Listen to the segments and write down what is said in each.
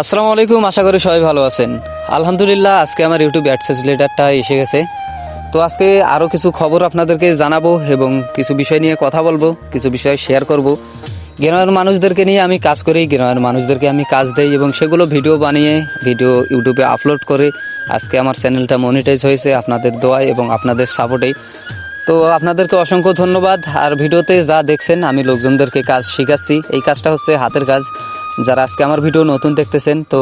আসসালামু আলাইকুম, আশা করি সবাই ভালো আছেন। আলহামদুলিল্লাহ, আজকে আমার ইউটিউব অ্যাডসেস লেটারটা এসে গেছে। তো আজকে আরও কিছু খবর আপনাদেরকে জানাব এবং কিছু বিষয় নিয়ে কথা বলব, কিছু বিষয় শেয়ার করব। গ্রামের মানুষদেরকে নিয়ে আমি কাজ করি, গ্রামের মানুষদেরকে আমি কাজ দেই এবং সেগুলো ভিডিও বানিয়ে ভিডিও ইউটিউবে আপলোড করে আজকে আমার চ্যানেলটা মনিটাইজ হয়েছে আপনাদের দোয়ায় এবং আপনাদের সাপোর্টেই তো আপনাদেরকে অসংখ্য ধন্যবাদ। আর ভিডিওতে যা দেখছেন, আমি লোকজনদেরকে কাজ শিখাচ্ছি। এই কাজটা হচ্ছে হাতের কাজ। যারা আজকে আমার ভিডিও নতুন দেখতেছেন, তো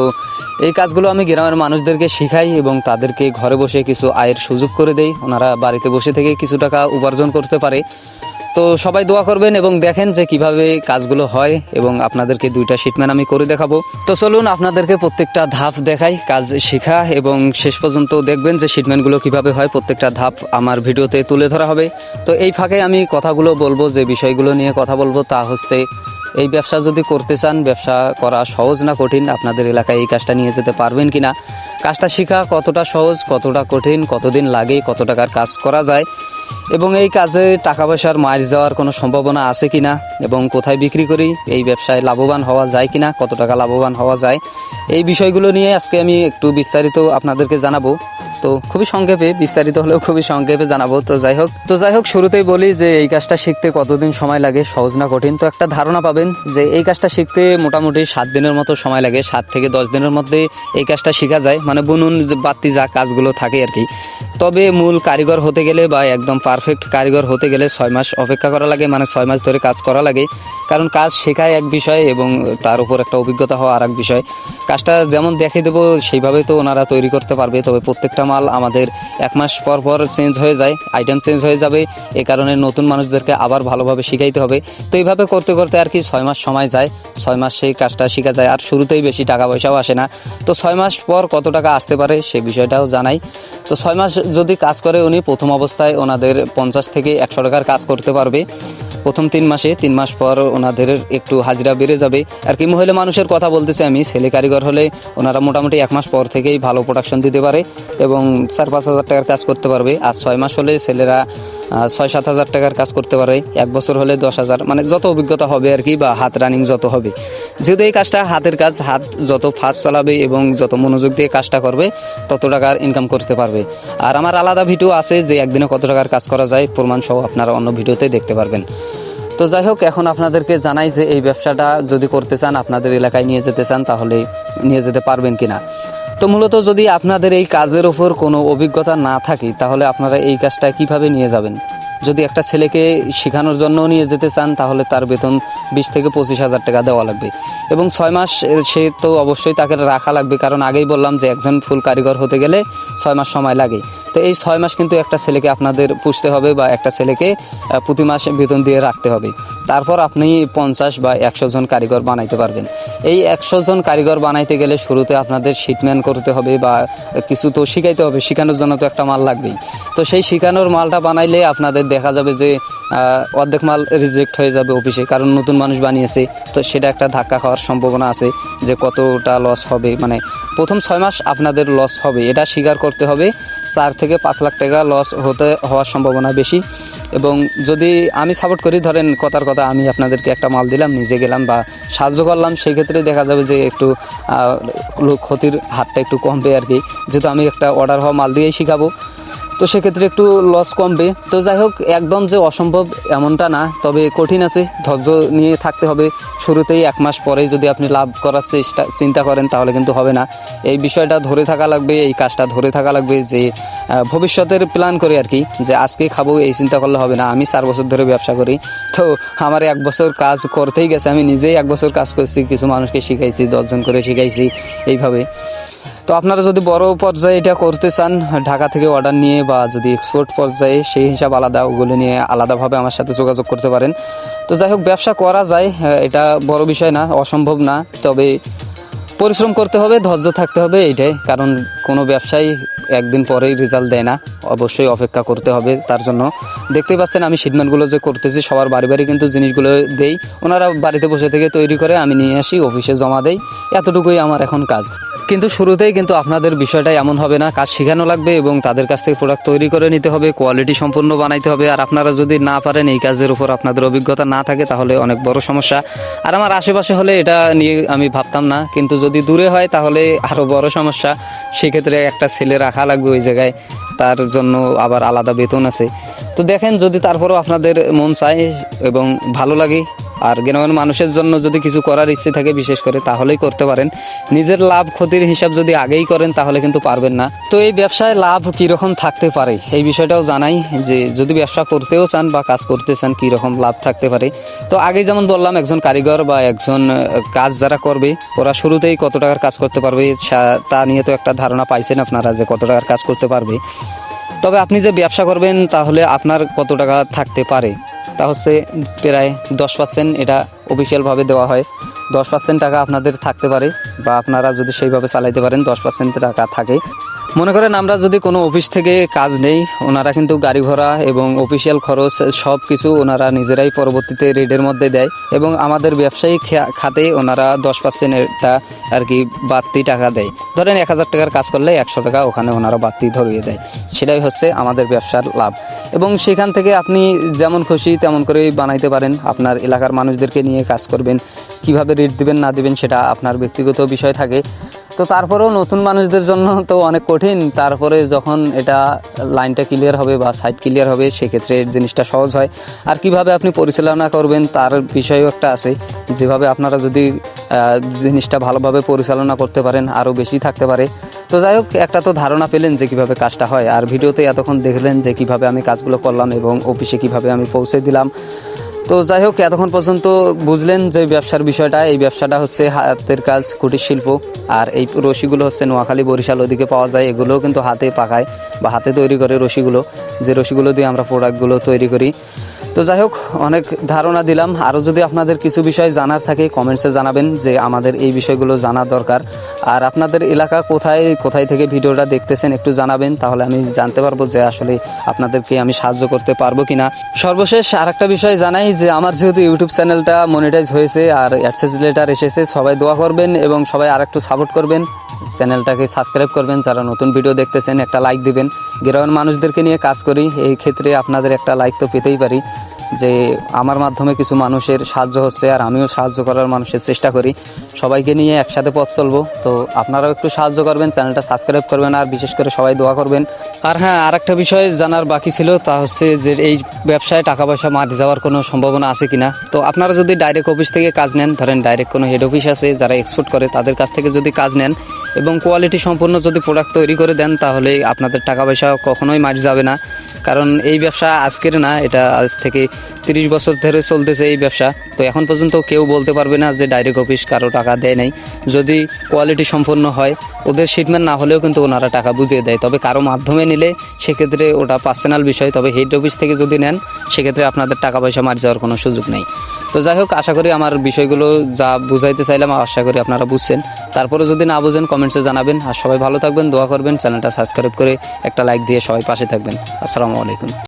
এই কাজগুলো আমি গ্রামের মানুষদেরকে শিখাই এবং তাদেরকে ঘরে বসে কিছু আয়ের সুযোগ করে দেই। ওনারা বাড়িতে বসে থেকে কিছু টাকা উপার্জন করতে পারে। তো সবাই দোয়া করবেন এবং দেখেন যে কীভাবে কাজগুলো হয় এবং আপনাদেরকে দুইটা শিটম্যান আমি করে দেখাবো। তো চলুন আপনাদেরকে প্রত্যেকটা ধাপ দেখাই, কাজ শেখা এবং শেষ পর্যন্ত দেখবেন যে শিটম্যানগুলো কীভাবে হয়। প্রত্যেকটা ধাপ আমার ভিডিওতে তুলে ধরা হবে। তো এই ফাঁকে আমি কথাগুলো বলব, যে বিষয়গুলো নিয়ে কথা বলব তা হচ্ছে এই ব্যবসা যদি করতে চান, ব্যবসা করা সহজ না কঠিন? আপনাদের এলাকায় এই কাজটা নিয়ে যেতে পারবেন কি না কাজটা শেখা কতটা সহজ, কতটা কঠিন, কতদিন লাগে, কত টাকার কাজ করা যায়? এবং এই কাজে টাকা পয়সার মার যাওয়ার কোনো সম্ভাবনা আছে কিনা? এবং কোথায় বিক্রি করি? এই ব্যবসায় লাভবান হওয়া যায় কিনা? কত টাকা লাভবান হওয়া যায়? এই বিষয়গুলো নিয়ে আজকে আমি একটু বিস্তারিত আপনাদেরকে জানাব। তো খুবই সংক্ষেপে, বিস্তারিত হলেও খুবই সংক্ষেপে জানাব। তো যাই হোক, তো যাই হোক, শুরুতেই বলি যে এই কাজটা শিখতে কতদিন সময় লাগে, সহজ না কঠিন? তো একটা ধারণা পাবেন যে এই কাজটা শিখতে মোটামুটি সাত দিনের মতো সময় লাগে, সাত থেকে দশ দিনের মধ্যে এই কাজটা শেখা যায়। মানে বুনুন বাড়তি যা কাজগুলো থাকে আর কি। তবে মূল কারিগর হতে গেলে বা একদম পারফেক্ট কারিগর হতে গেলে ছয় মাস অপেক্ষা করা লাগে মানে ছয় মাস ধরে কাজ করা লাগে। কারণ কাজ শেখায় এক বিষয় এবং তার উপর একটা অভিজ্ঞতা হওয়া আর এক বিষয়। কাজটা যেমন দেখে দেবো, সেইভাবে তো ওনারা তৈরি করতে পারবে। তবে প্রত্যেকটা মাল আমাদের এক মাস পর পর চেঞ্জ হয়ে যায় আইটেম চেঞ্জ হয়ে যাবে। এ কারণে নতুন মানুষদেরকে আবার ভালোভাবে শিখাইতে হবে। তো এইভাবে করতে করতে আর কি ছয় মাস সময় যায়, ছয় মাস সেই কাজটা শেখা যায়। আর শুরুতেই বেশি টাকা পয়সাও আসে না। তো ছয় মাস পর কত টাকা আসতে পারে সে বিষয়টাও জানাই। তো ছয় মাস যদি কাজ করে উনি, প্রথম অবস্থায় ওনাদের পঞ্চাশ থেকে একশো টাকার কাজ করতে পারবে। প্রথম তিন মাসে, তিন মাস পর ওনাদের একটু হাজিরা বেড়ে যাবে। আর কি মহিলা মানুষের কথা বলতেছি আমি, ছেলে কারিগর হলে ওনারা মোটামুটি এক মাস পর থেকেই ভালো প্রোডাকশন দিতে পারে এবং চার পাঁচ হাজার টাকার কাজ করতে পারবে। আর ছয় মাস হলে ছেলেরা ছয়, সাত হাজার টাকার কাজ করতে পারে। এক বছর হলে দশ হাজার মানে যত অভিজ্ঞতা হবে আর কি, বা হাত রানিং যত হবে। যেহেতু এই কাজটা হাতের কাজ, হাত যত ফাস্ট চালাবে এবং যত মনোযোগ দিয়ে কাজটা করবে, তত টাকার ইনকাম করতে পারবে। আর আমার আলাদা ভিডিও আছে যে একদিনে কত টাকার কাজ করা যায় প্রমাণ সহ আপনারা অন্য ভিডিওতে দেখতে পারবেন। তো যাই হোক, এখন আপনাদেরকে জানাই যে এই ব্যবসাটা যদি করতে চান, আপনাদের এলাকায় নিয়ে যেতে চান, তাহলে নিয়ে যেতে পারবেন কিনা। তো মূলত যদি আপনাদের এই কাজের ওপর কোনো অভিজ্ঞতা না থাকে, তাহলে আপনারা এই কাজটা কীভাবে নিয়ে যাবেন? যদি একটা ছেলেকে শেখানোর জন্য নিয়ে যেতে চান, তাহলে তার বেতন বিশ থেকে পঁচিশ হাজার টাকা দেওয়া লাগবে। এবং ছয় মাস সে তো অবশ্যই তাকে রাখা লাগবে। কারণ আগেই বললাম যে একজন ফুল কারিগর হতে গেলে ছয় মাস সময় লাগে। তো এই ছয় মাস কিন্তু একটা ছেলেকে আপনাদের পুষতে হবে বা একটা ছেলেকে প্রতি মাসে বেতন দিয়ে রাখতে হবে। তারপর আপনি পঞ্চাশ বা একশো জন কারিগর বানাইতে পারবেন। এই একশো জন কারিগর বানাইতে গেলে শুরুতে আপনাদের শিটম্যান করতে হবে বা কিছু তো শিখাইতে হবে, শেখানোর জন্য তো একটা মাল লাগবেই। তো সেই শেখানোর মালটা বানাইলে আপনাদের দেখা যাবে যে অর্ধেক মাল রিজেক্ট হয়ে যাবে অফিসে, কারণ নতুন মানুষ বানিয়েছে। তো সেটা একটা ধাক্কা খাওয়ার সম্ভাবনা আছে যে কতটা লস হবে। মানে প্রথম ছয় মাস আপনাদের লস হবে। এটা স্বীকার করতে হবে, চার থেকে পাঁচ লাখ টাকা লস হতে, হওয়ার সম্ভাবনা বেশি। এবং যদি আমি সাপোর্ট করি, ধরেন কথার কথা, আমি আপনাদেরকে একটা মাল দিলাম, নিজে গেলাম বা সাহায্য করলাম, সেই ক্ষেত্রে দেখা যাবে যে একটু ক্ষতির হাতটা একটু কমবে আর কি যেহেতু আমি একটা অর্ডার হওয়া মাল দিয়েই শিখাবো। তো সেক্ষেত্রে একটু লস কমবে। তো যাই হোক, একদম যে অসম্ভব এমনটা না, তবে কঠিন আছে, ধৈর্য নিয়ে থাকতে হবে। শুরুতেই এক মাস পরেই যদি আপনি লাভ করার চেষ্টা, চিন্তা করেন, তাহলে কিন্তু হবে না। এই বিষয়টা ধরে থাকা লাগবে, এই কাজটা ধরে থাকা লাগবে যে ভবিষ্যতের প্ল্যান করে আর কি, যে আজকে খাব, এই চিন্তা করলে হবে না। আমি চার বছর ধরে ব্যবসা করি। তো আমার এক বছর কাজ করতেই গেছে। আমি নিজেই এক বছর কাজ করছি, কিছু মানুষকে শিখাইছি, দশজন করে শিখাইছি, এইভাবে। তো আপনারা যদি বড় পর্যায়ে এটা করতে চান, ঢাকা থেকে অর্ডার নিয়ে বা যদি এক্সপোর্ট পর্যায়ে সেই হিসাব আলাদা, ওগুলো নিয়ে আলাদাভাবে আমার সাথে যোগাযোগ করতে পারেন। তো যাই হোক, ব্যবসা করা যায়, এটা বড় বিষয় না, অসম্ভব না। তবে পরিশ্রম করতে হবে, ধৈর্য থাকতে হবে, এইটাই। কারণ কোনো ব্যবসায়ী একদিন পরেই রেজাল্ট দেয় না। অবশ্যই অপেক্ষা করতে হবে তার জন্য। দেখতে পাচ্ছেন, আমি সিটমেন্টগুলো যে করতেছি, সবার বাড়ি বাড়ি কিন্তু জিনিসগুলো দেই। ওনারা বাড়িতে বসে থেকে তৈরি করে, আমি নিয়ে আসি অফিসে জমা দেই। এতটুকুই আমার এখন কাজ। কিন্তু শুরুতেই কিন্তু আপনাদের বিষয়টা এমন হবে না। কাজ শেখানো লাগবে এবং তাদের কাছ থেকে প্রোডাক্ট তৈরি করে নিতে হবে কোয়ালিটি সম্পূর্ণ বানাইতে হবে। আর আপনারা যদি না পারেন, এই কাজের উপর আপনাদের অভিজ্ঞতা না থাকে, তাহলে অনেক বড় সমস্যা। আর আমার আশেপাশে হলে এটা নিয়ে আমি ভাবতাম না। কিন্তু যদি দূরে হয় তাহলে আরও বড় সমস্যা। সেক্ষেত্রে একটা ছেলে রাখা লাগবে ওই জায়গায়। তার জন্য আবার আলাদা বেতন আছে। তো দেখেন যদি তারপরেও আপনাদের মন চায় এবং ভালো লাগে, আর গ্রামের মানুষের জন্য যদি কিছু করার ইচ্ছে থাকে বিশেষ করে, তাহলেই করতে পারেন। নিজের লাভ ক্ষতির হিসাব যদি আগেই করেন, তাহলে কিন্তু পারবেন না। তো এই ব্যবসায় লাভ কীরকম থাকতে পারে? এই বিষয়টাও জানাই যে, যদি ব্যবসা করতেও চান বা কাজ করতে চান, কীরকম লাভ থাকতে পারে? তো আগেই যেমন বললাম, একজন কারিগর বা একজন কাজ যারা করবে, ওরা শুরুতেই কত টাকার কাজ করতে পারবে তা নিয়ে তো একটা ধারণা পাইছেন আপনারা যে কত টাকার কাজ করতে পারবে। তবে আপনি যে ব্যবসা করবেন তাহলে আপনার কত টাকা থাকতে পারে? তা হচ্ছে প্রায় দশ পার্সেন্ট এটা অফিসিয়ালভাবে দেওয়া হয়। দশ পার্সেন্ট টাকা আপনাদের থাকতে পারে বা আপনারা যদি সেইভাবে চালাইতে পারেন, দশ পার্সেন্ট টাকা থাকে। মনে করেন আমরা যদি কোনো অফিস থেকে কাজ নেই, ওনারা কিন্তু গাড়ি ভাড়া এবং অফিসিয়াল খরচ সব কিছু ওনারা নিজেরাই পরবর্তীতে রেডের মধ্যে দেয় এবং আমাদের ব্যবসায়ী খাতে ওনারা দশ পার্সেন্ট এটা আর কি বাড়তি টাকা দেয়। ধরেন এক হাজার টাকার কাজ করলে একশো টাকা ওখানে ওনারা বাড়তি ধরিয়ে দেয়। সেটাই হচ্ছে আমাদের ব্যবসার লাভ। এবং সেখান থেকে আপনি যেমন খুশি তেমন করেই বানাইতে পারেন। আপনার এলাকার মানুষদেরকে নিয়ে কাজ করবেন। কীভাবে রেট দিবেন, না দিবেন সেটা আপনার ব্যক্তিগত বিষয় থাকে। তো তারপরেও নতুন মানুষদের জন্য তো অনেক কঠিন। তারপরে যখন এটা লাইনটা ক্লিয়ার হবে বা সাইড ক্লিয়ার হবে, সেক্ষেত্রে জিনিসটা সহজ হয়। আর কীভাবে আপনি পরিচালনা করবেন তার বিষয়ও একটা আছে। যেভাবে আপনারা যদি জিনিসটা ভালোভাবে পরিচালনা করতে পারেন, আরও বেশি থাকতে পারে। তো যাই হোক, একটা তো ধারণা পেলেন যে কীভাবে কাজটা হয়। আর ভিডিওতে এতক্ষণ দেখলেন যে কীভাবে আমি কাজগুলো করলাম এবং অফিসে কীভাবে আমি পৌঁছে দিলাম। তো যাই হোক, এতক্ষণ পর্যন্ত বুঝলেন যে ব্যবসার বিষয়টা। এই ব্যবসাটা হচ্ছে হাতের কাজ, কুটির শিল্প। আর এই রশিগুলো হচ্ছে নোয়াখালী, বরিশাল ওদিকে পাওয়া যায়। এগুলোও কিন্তু হাতে পাকায় বা হাতে তৈরি করে রশিগুলো। যে রশিগুলো দিয়ে আমরা প্রোডাক্টগুলো তৈরি করি। তো যাই হোক, অনেক ধারণা দিলাম। আরও যদি আপনাদের কিছু বিষয় জানার থাকে কমেন্টসে জানাবেন যে আমাদের এই বিষয়গুলো জানা দরকার। আর আপনাদের এলাকা কোথায় কোথায় থেকে ভিডিওটা দেখতেছেন একটু জানাবেন, তাহলে আমি জানতে পারব যে আসলে আপনাদেরকে আমি সাহায্য করতে পারব কিনা। সর্বশেষ আর একটা বিষয় জানাই যে আমার যেহেতু ইউটিউব চ্যানেলটা মনিটাইজ হয়েছে আর অ্যাডসেস লেটার এসেছে, সবাই দোয়া করবেন এবং সবাই আর একটু সাপোর্ট করবেন। চ্যানেলটাকে সাবস্ক্রাইব করবেন, যারা নতুন ভিডিও দেখতেছেন, একটা লাইক দিবেন। গ্রামের মানুষদেরকে নিয়ে কাজ করি, এই ক্ষেত্রে আপনাদের একটা লাইক তো পেতেই পারি। যে আমার মাধ্যমে কিছু মানুষের সাহায্য হচ্ছে আর আমিও সাহায্য করার মানুষের চেষ্টা করি। সবাইকে নিয়ে একসাথে পথ চলবো। তো আপনারাও একটু সাহায্য করবেন, চ্যানেলটা সাবস্ক্রাইব করবেন আর বিশেষ করে সবাই দোয়া করবেন। আর হ্যাঁ আর একটা বিষয় জানার বাকি ছিল তা হচ্ছে যে এই ব্যবসায় টাকা পয়সা মারি যাওয়ার কোনো সম্ভাবনা আছে কিনা? তো আপনারা যদি ডাইরেক্ট অফিস থেকে কাজ নেন, ধরেন ডাইরেক্ট কোনো হেড অফিস আছে যারা এক্সপোর্ট করে, তাদের কাছ থেকে যদি কাজ নেন এবং কোয়ালিটি সম্পূর্ণ যদি প্রোডাক্ট তৈরি করে দেন, তাহলে আপনাদের টাকা পয়সা কখনোই মারি যাবে না। কারণ এই ব্যবসা আজকের না, এটা আজ থেকে তিরিশ বছর ধরে চলতেছে এই ব্যবসা। তো এখন পর্যন্ত কেউ বলতে পারবে না যে ডাইরেক্ট অফিস কারও টাকা দেয় নাই। যদি কোয়ালিটি সম্পন্ন হয়, ওদের শিটম্যান না হলেও কিন্তু ওনারা টাকা বুঝিয়ে দেয়। তবে কারও মাধ্যমে নিলে সেক্ষেত্রে ওটা পার্সোনাল বিষয়, তবে হেড অফিস থেকে যদি নেন, সেক্ষেত্রে আপনাদের টাকা পয়সা মারি যাওয়ার কোনো সুযোগ নেই। তো যাই হোক, আশা করি আমার বিষয়গুলো যা বুঝাইতে চাইলাম, আশা করি আপনারা বুঝছেন। তারপরে যদি না বুঝেন কমেন্টসে জানাবেন। আর সবাই ভালো থাকবেন, দোয়া করবেন। চ্যানেলটা সাবস্ক্রাইব করে একটা লাইক দিয়ে সবাই পাশে থাকবেন। আসসালামু আলাইকুম।